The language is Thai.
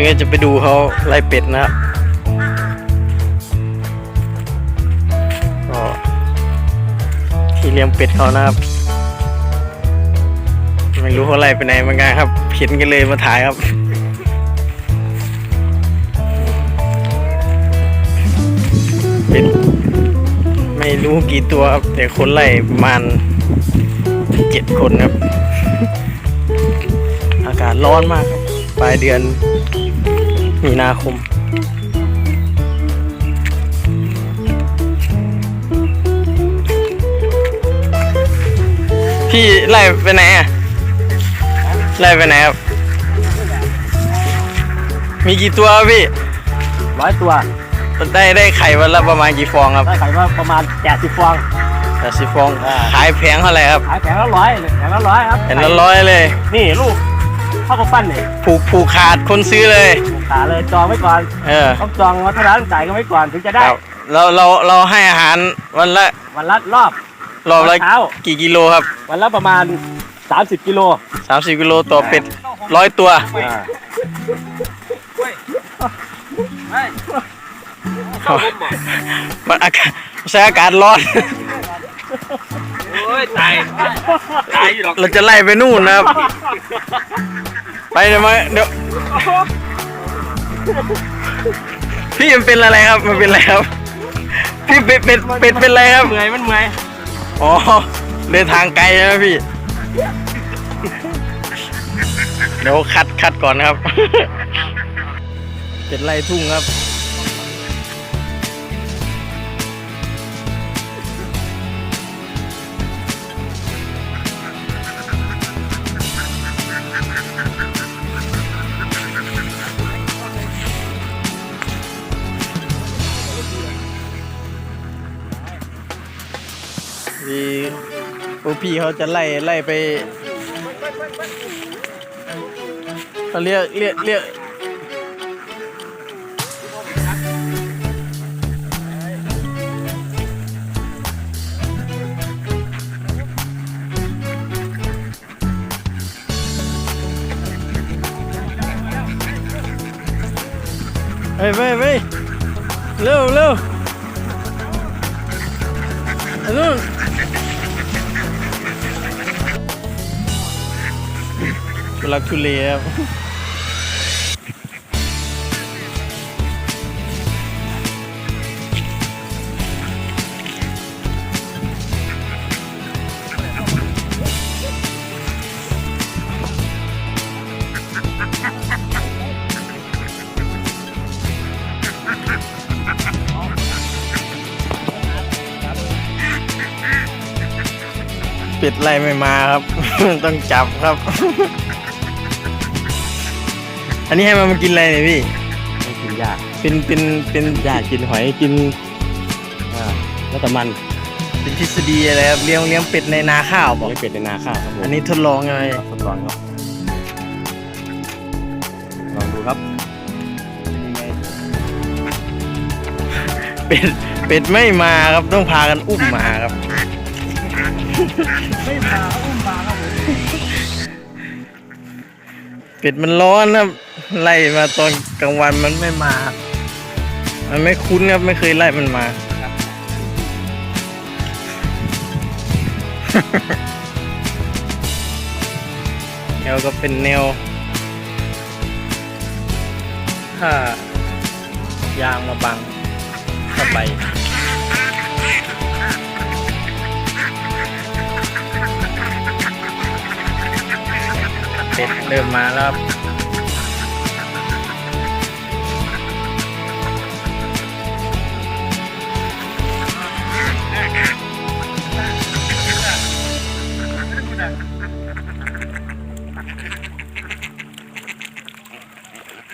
เนื้อจะไปดูเขาไล่เป็ดนะครับก็ที่เลี้ยงเป็ดเขานะครับไม่รู้เขาไล่ไปไหนเหมือนกันครับเห็นกันเลยมาถ่ายครับเป็ดไม่รู้กี่ตัวครับแต่คนไล่ประมาณเจ็ดคนครับ อากาศร้อนมากครับปลายเดือน มีนาคม พี่ไล่ไปไหนอะไล่ไปไหนครับ มีกี่ตัวครับพี่ร้อยตัวได้ได้ไข่วันละประมาณกี่ฟองครับได้ขายว่าประมาณแปดสิบฟองแปดสิบฟองอ่าขายแพงเท่าไหร่ครับขายแผงละร้อยแผงละร้อยครับเห็นละร้อยเลย นี่ลูก เข้าวกับปั้นนี่ผูกผูกขาดคนซื้อเลย ขาเลยจองไว้ก่อนเออต้องจองวัฒนธรรมจ่ายกันไว้ก่อนถึงจะได้ ครับเราเราเราให้อาหารวันละวันละรอบ รอบละเช้า กี่กิโลครับ วันละประมาณ 30 กิโลสามสิบกิโลต่อเป็ดร้อยตัว อ่ามันอากาศใช้อากาศร้อน โอ้ยตาย ตายอยู่หรอก เราจะไล่ไปนู่นนะครับไป เดี๋ยวมาเดี๋ยวพี่มันเป็นอะไรครับมันเป็นอะไรครับพี่เป็ดเป็ดเป็ดเป็นอะไรครับ เมื่อยมันเมื่อยอ๋อเดินทางไกลใช่ไหมพี่ เดี๋ยวคัดคัดก่อนนะครับ เป็ดไล่ทุ่งครับ มีพวกพี่เขาจะไล่ไล่ไปเขาเรียกเรียกเรียกเฮ้ยไปไปเว้ยเร็วเร็วอันนู้ ลักทุเลครับเป็ดไล่ไม่มาครับ ต้องจับครับ อันนี้ให้มันมากินอะไรเนี่ยพี่ต้องกินยาเป็นเป็นเป็นยากินหอยกินอ่าแล้วแต่มันเป็นทฤษฎีอะไรครับเลี้ยงเลี้ยงเป็ดในนาข้าวบอกเลี้ยงเป็ดในนาข้าวครับผมอันนี้ทดลองไงทดลองครับลองดูครับยังไงเป็ดเป็ดไม่มาครับต้องพากันอุ้มมาครับ ไม่มาอุ้มมาครับผมเป็ดมันร้อนครับ ไล่มาตอนกลางวันมันไม่มา มันไม่คุ้นครับไม่เคยไล่มันมาแนวก็เป็นแนวถ้ายางมาบังเข้าไปเป็ดเริ่มมาแล้ว